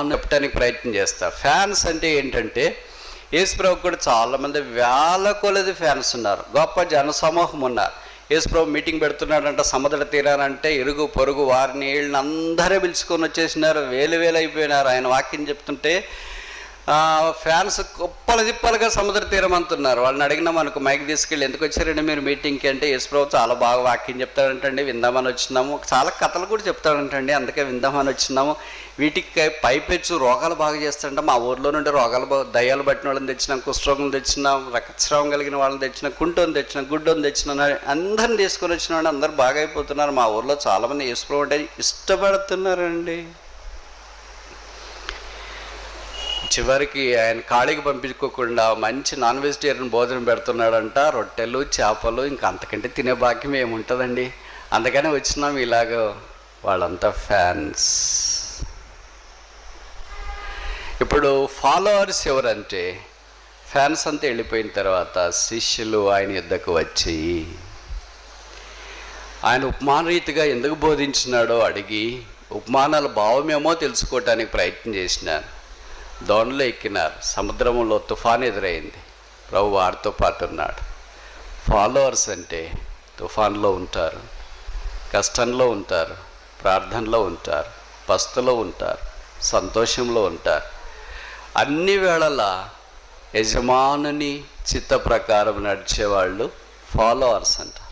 అని చెప్పడానికి ప్రయత్నం చేస్తా. ఫ్యాన్స్ అంటే ఏంటంటే యేసుప్రభు కూడా చాలామంది వేల కొలది ఫ్యాన్స్ ఉన్నారు. గొప్ప జనసమూహం ఉన్నారు. యేసుప్రభు మీటింగ్ పెడుతున్నాడంట సముద్ర తీరానంటే ఇరుగు పొరుగు వారిని వీళ్ళని అందరూ పిలుచుకొని వచ్చేసినారు. వేలు వేలు అయిపోయినారు. ఆయన వాక్యం చెప్తుంటే ఫ్యాన్స్ కుప్పలు తిప్పలుగా సముద్ర తీరం అంటున్నారు. వాళ్ళని అడిగినా మనకు మైక్ తీసుకెళ్ళి ఎందుకు వచ్చారండి మీరు మీటింగ్కి? అంటే యేసుప్రభు చాలా బాగా వాక్యం చెప్తాడంటండి విందామని వచ్చినాము. చాలా కథలు కూడా చెప్తాడంటండి అందుకే విందామని వచ్చినాము. వీటికి పైపెచ్చు రోగాలు బాగా చేస్తాడంట. మా ఊర్లో నుండి రోగాలు దయ్యాలు పట్టిన వాళ్ళని తెచ్చినాం కుష్ఠరోగం తెచ్చినాం రక్తస్రావం కలిగిన వాళ్ళని తెచ్చినాం కుంటోని తెచ్చినాం గుడ్డోని తెచ్చినాం అందరిని తీసుకొని వచ్చిన వాళ్ళు అందరు బాగా అయిపోతున్నారు. మా ఊర్లో చాలామంది యేసుప్రభు అంటే ఇష్టపడుతున్నారండి. చివరికి ఆయన ఖాళీకి పంపించుకోకుండా మంచి నాన్ వెజిటేరియన్ భోజనం పెడుతున్నాడంట. రొట్టెలు చేపలు ఇంకా అంతకంటే తినే భాగ్యం ఏముంటుందండి? అందుకనే వచ్చినాం ఇలాగ వాళ్ళంతా ఫ్యాన్స్. ఇప్పుడు ఫాలోవర్స్ ఎవరంటే ఫ్యాన్స్ అంతా వెళ్ళిపోయిన తర్వాత శిష్యులు ఆయన యుద్ధకు వచ్చి ఆయన ఉపమాన రీతిగా ఎందుకు బోధించినాడో అడిగి ఉపమానాల భావమేమో తెలుసుకోవటానికి ప్రయత్నం చేసినాను దోణిలో ఎక్కినారు. సముద్రంలో తుఫాన్ ఎదురైంది. ప్రభు వారితో పాటు ఉన్నాడు. ఫాలోవర్స్ అంటే తుఫాన్లో ఉంటారు కష్టంలో ఉంటారు ప్రార్థనలో ఉంటారు పస్తులో ఉంటారు సంతోషంలో ఉంటారు. అన్ని వేళల యజమానుని చిత్త ప్రకారం నడిచేవాళ్ళు ఫాలోవర్స్ అంటారు